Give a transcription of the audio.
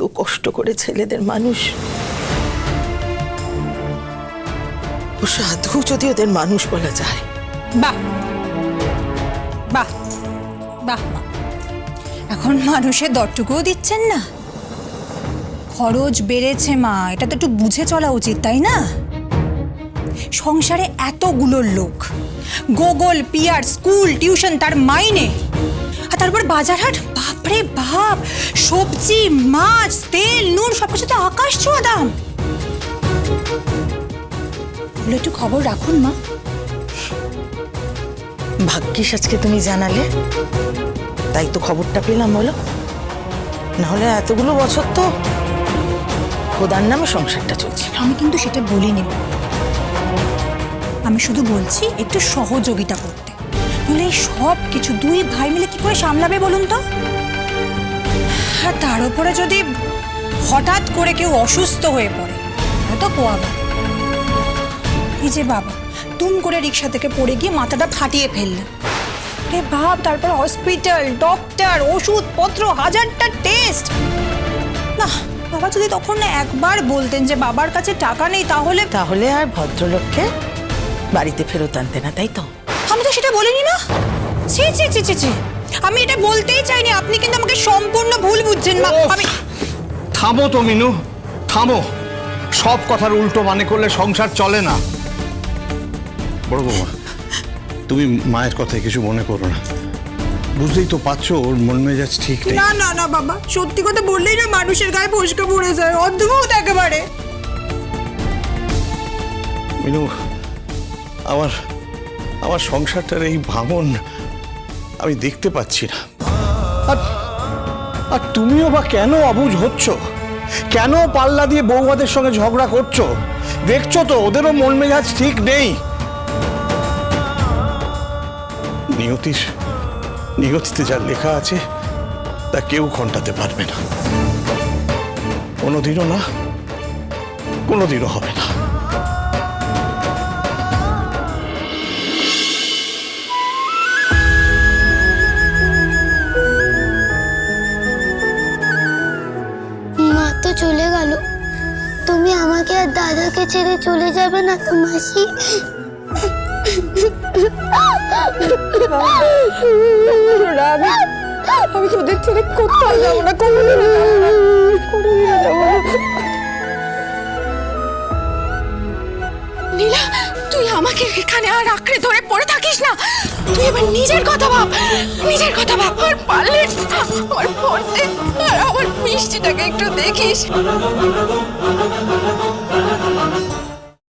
এত কষ্ট করে ছেলেদের মানুষ। সাধু যদি ওদের মানুষ বলা যায়। বাহ। বাহ। বাহ এখন মানুষের দরটুকুও দিচ্ছেন না। খরচ বেড়েছে, মা। এটা তো একটু বুঝে চলা উচিত, তাই না? সংসারে এতগুলো লোক। গোগল, পিয়ার, স্কুল, টিউশন তার মাইনে। আর তারপর বাজারহাট বাপরে বাপ! সবজি মাছ তেল নুন সবকিছু তো আকাশ ছোঁয়া দাম। একটু খবর রাখুন মা। ভাগ্যিস আজকে তুমি জানালে। তাই তো খবরটা পেলাম বলো। নাহলে এতগুলো বছর তো খোদার নামে সংসারটা চলছে আমি কিন্তু সেটা বলিনি। আমি শুধু বলছি একটু সহযোগিতা করতে। এই সব কিছু, দুই ভাই মিলে কি করে সামলাবে বলুন তো? আর তার উপরে যদি হঠাৎ করে কেউ অসুস্থ হয়ে পড়ে, তো পোয়াবে। এই যে বাবা, তুম করে রিক্সা থেকে পড়ে গিয়ে মাথাটা ফাটিয়ে ফেললেন রে বাপ, তারপর হসপিটাল, ডক্টর, ওষুধপত্র, হাজারটা টেস্ট। না, বাবা যদি তখন একবার বলতেন যে বাবার কাছে টাকা নেই, তাহলে তাহলে আর ভদ্রলোককে বাড়িতে ফেরত আনতে না, তাই তো? আমি তো সেটা বলিনি না। ছি ছি ছি ছি ছি। আমি এটা বলতেই চাইনি আপনি কিন্তু আমাকে সম্পূর্ণ ভুল বুঝছেন মা! আমি থামো তো মিনু। থামো। সব কথার উল্টো মানে করলে সংসার চলে না। বড় বৌমা তুমি মায়ের কথায় কিছু মনে করো না। বুঝতেই তো পারছ ওর মন মেজাজ ঠিক নেই। না না না বাবা। সত্যি কথা বললেই না মানুষের গায়ে ফসকে পড়ে যায় অদ্ভুত একেবারে। মিনু আমার আমার সংসারটার এই ভাঙন আমি দেখতে পাচ্ছি না। আর আর তুমিও বা কেন অবুঝ হচ্ছ? কেন পাল্লা দিয়ে বৌমাদের সঙ্গে ঝগড়া করছ? দেখছ তো, ওদেরও মন মেজাজ ঠিক নেই। নিয়তির, নিয়তিতে যা লেখা আছে, তা কেউ ঘন্টাতে পারবে না। কোনোদিনও না, কোনোদিনও হবে না। তো চলে গেল। তুমি আমাকে আর দাদাকে ছেড়ে চলে যাবে না তো, মাসি? আমি ছেড়ে কোথাও যাব না নীলা, তুই আমাকে এখানে আর আঁকড়ে ধরে পড়ে থাকিস না। তুই এবার নিজের কথা ভাব, নিজের কথা ভাব। আর পারলে আমার পড়তে আর আমার মিষ্টিটাকে একটু দেখিস।